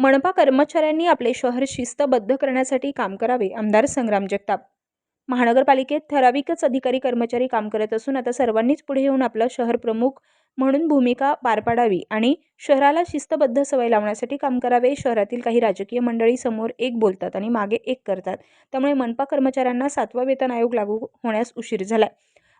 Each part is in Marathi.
मनपा कर्मचाऱ्यांनी आपले शहर शिस्तबद्ध करण्यासाठी काम करावे आमदार संग्राम जगताप. महानगरपालिकेत ठराविकच अधिकारी कर्मचारी काम करत असून आता सर्वांनीच पुढे येऊन आपलं शहर प्रमुख म्हणून भूमिका पार पाडावी आणि शहराला शिस्तबद्ध सवय लावण्यासाठी काम करावे शहरातील काही राजकीय मंडळी समोर एक बोलतात आणि मागे एक करतात. त्यामुळे मनपा कर्मचाऱ्यांना सातवा वेतन आयोग लागू होण्यास उशीर झालाय.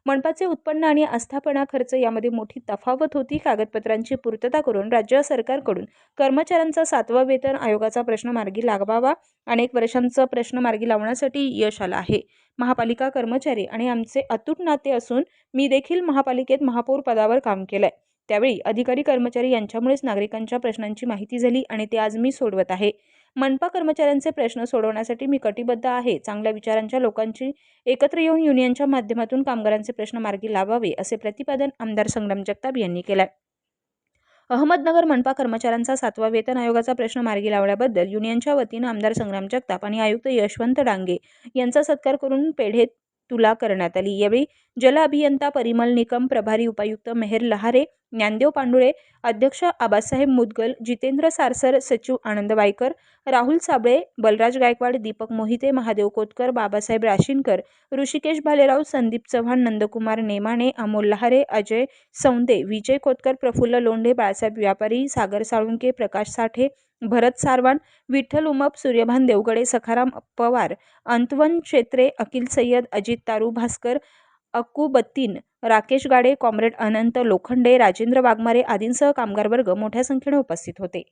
मनपाचे उत्पन्न आणि आस्थापना खर्च यामध्ये मोठी तफावत होती. कागदपत्रांची पूर्तता करून राज्य सरकारकडून कर्मचाऱ्यांचा सातवा वेतन आयोगाचा प्रश्न मार्गी लावावा अनेक वर्षांचा प्रश्न मार्गी लावण्यासाठी यश आलं आहे. महापालिका कर्मचारी आणि आमचे अतूट नाते असून मी देखील महापालिकेत महापौर पदावर काम केलंय. त्यावेळी अधिकारी कर्मचारी यांच्यामुळेच नागरिकांच्या प्रश्नांची माहिती झाली आणि ते आज मी सोडवत आहे. मनपा कर्मचाऱ्यांचे प्रश्न सोडवण्यासाठी मी कटिबद्ध आहे. चांगल्या विचारांच्या लोकांची एकत्र येऊन युनियनच्या माध्यमातून कामगारांचे प्रश्न मार्गी लावावे असे प्रतिपादन आमदार संग्राम जगताप यांनी केलं अहमदनगर मनपा कर्मचाऱ्यांचा सातवा वेतन आयोगाचा प्रश्न मार्गी लावल्याबद्दल युनियनच्या वतीनं आमदार संग्राम जगताप आणि आयुक्त यशवंत डांगे यांचा सत्कार करून पेढेत तुला करण्यात आली. यावेळी जल अभियंता परिमल निकम प्रभारी उपायुक्त मेहर लहारे ज्ञानदेव पांडुळे अध्यक्ष आबासाहेब मुदगल जितेंद्र सारसर सचिव आनंद वायकर राहुल साबळे बलराज गायकवाड दीपक मोहिते महादेव कोतकर बाबासाहेब राशीनकर ऋषिकेश भालेराव संदीप चव्हाण नंदकुमार नेमाणे अमोल लहारे अजय सौंदे विजय कोतकर प्रफुल्ल लोंढे बाळासाहेब व्यापारी सागर साळुंके प्रकाश साठे भरत सारवान विठ्ठल उमप सूर्यभान देवगडे सखाराम पवार अंतवन क्षेत्रे अकिल सय्यद अजित तारू भास्कर अकुबत्तीन राकेश गाडे कॉम्रेड अनंत लोखंडे राजेंद्र वाघमारे आदींसह कामगार वर्ग मोठ्या संख्येने उपस्थित होते.